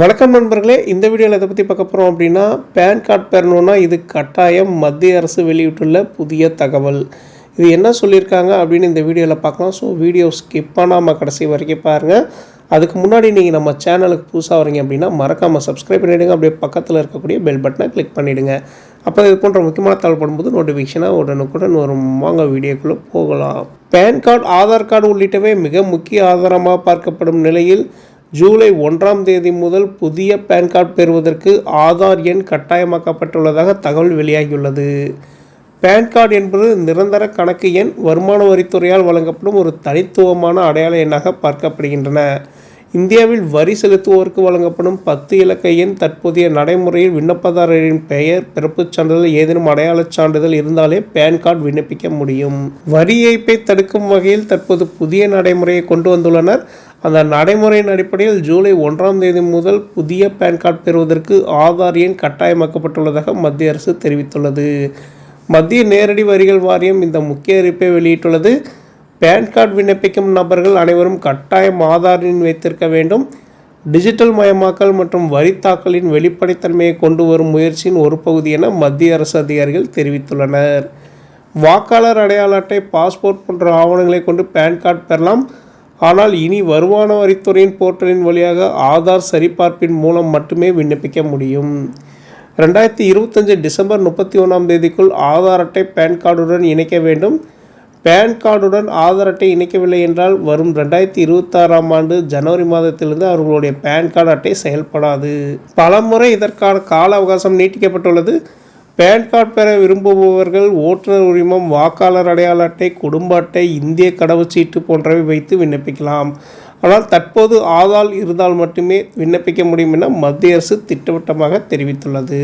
வணக்கம் நண்பர்களே இந்த வீடியோவில் எதை பற்றி பார்க்க போகிறோம் அப்படின்னா பேன் கார்டு பெறணுன்னா இது கட்டாயம் மத்திய அரசு வெளியிட்டுள்ள புதிய தகவல். இது என்ன சொல்லியிருக்காங்க அப்படின்னு இந்த வீடியோவில் பார்க்கலாம். ஸோ வீடியோ ஸ்கிப் பண்ணாமல் கடைசி வரைக்கும் பாருங்கள் அதுக்கு முன்னாடி நீங்கள் நம்ம சேனலுக்கு புதுசாக வரீங்க அப்படின்னா மறக்காமல் சப்ஸ்கிரைப் பண்ணிவிடுங்க அப்படியே பக்கத்தில் இருக்கக்கூடிய பெல் பட்டனை கிளிக் பண்ணிவிடுங்க அப்போ இது போன்ற முக்கியமான தகவல் படும்போது நோட்டிஃபிகேஷனாக உடனுக்குடன் வரும். வாங்க வீடியோக்குள்ளே போகலாம். பேன் கார்டு ஆதார் கார்டு உள்ளிட்டவை மிக முக்கிய ஆதாரமாக பார்க்கப்படும் நிலையில் ஜூலை ஒன்றாம் தேதி முதல் புதிய பேன் கார்டு பெறுவதற்கு ஆதார் எண் கட்டாயமாக்கப்பட்டுள்ளதாக தகவல் வெளியாகியுள்ளது. பேன் கார்டு என்பது நிரந்தர கணக்கு எண் வருமான வரித்துறையால் வழங்கப்படும் ஒரு தனித்துவமான அடையாள எண்ணாக பார்க்கப்படுகின்றன. இந்தியாவில் வரி செலுத்துவோருக்கு வழங்கப்படும் பத்து இலக்க எண் தற்போதைய நடைமுறையில் விண்ணப்பதாரரின் பெயர் பிறப்புச் சான்றிதழ் ஏதேனும் அடையாளச் சான்றிதழ் இருந்தாலே பேன் கார்டு விண்ணப்பிக்க முடியும். வரி ஏய்ப்பை தடுக்கும் வகையில் தற்போது புதிய நடைமுறையை கொண்டு வந்துள்ளனர். அந்த நடைமுறையின் அடிப்படையில் ஜூலை ஒன்றாம் தேதி முதல் புதிய பேன் கார்டு பெறுவதற்கு ஆதார் எண் கட்டாயமாக்கப்பட்டுள்ளதாக மத்திய அரசு தெரிவித்துள்ளது. மத்திய நேரடி வரிகள் வாரியம் இந்த முக்கிய அறிவிப்பை வெளியிட்டுள்ளது. பேன் கார்டு விண்ணப்பிக்கும் நபர்கள் அனைவரும் கட்டாயம் ஆதார் எண் வைத்திருக்க வேண்டும். டிஜிட்டல் மயமாக்கல் மற்றும் வரி தாக்கலின் வெளிப்படைத்தன்மையை கொண்டு வரும் முயற்சியின் ஒரு பகுதி என மத்திய அரசு அதிகாரிகள் தெரிவித்துள்ளனர். வாக்காளர் அடையாள அட்டை பாஸ்போர்ட் போன்ற ஆவணங்களை கொண்டு பேன் கார்டு பெறலாம். ஆனால் இனி வருமான வரித்துறையின் போர்ட்டலின் வழியாக ஆதார் சரிபார்ப்பின் மூலம் மட்டுமே விண்ணப்பிக்க முடியும். ரெண்டாயிரத்தி இருபத்தஞ்சு டிசம்பர் முப்பத்தி ஒன்றாம் தேதிக்குள் ஆதார் அட்டை பேன் கார்டுடன் இணைக்க வேண்டும். பேன் கார்டுடன் ஆதார் அட்டை இணைக்கவில்லை என்றால் வரும் ரெண்டாயிரத்தி இருபத்தாறாம் ஆண்டு ஜனவரி மாதத்திலிருந்து அவர்களுடைய பேன் கார்டு அட்டை செயல்படாது. பலமுறை இதற்கான கால அவகாசம் நீட்டிக்கப்பட்டுள்ளது. பேன் கார்டு பெற விரும்புபவர்கள் ஓட்டுநர் உரிமம் வாக்காளர் அடையாள அட்டை குடும்ப அட்டை இந்திய கடவுச்சீட்டு போன்றவை வைத்து விண்ணப்பிக்கலாம். ஆனால் தற்போது ஆதார் இருந்தால் மட்டுமே விண்ணப்பிக்க முடியும் என மத்திய அரசு திட்டவட்டமாக தெரிவித்துள்ளது.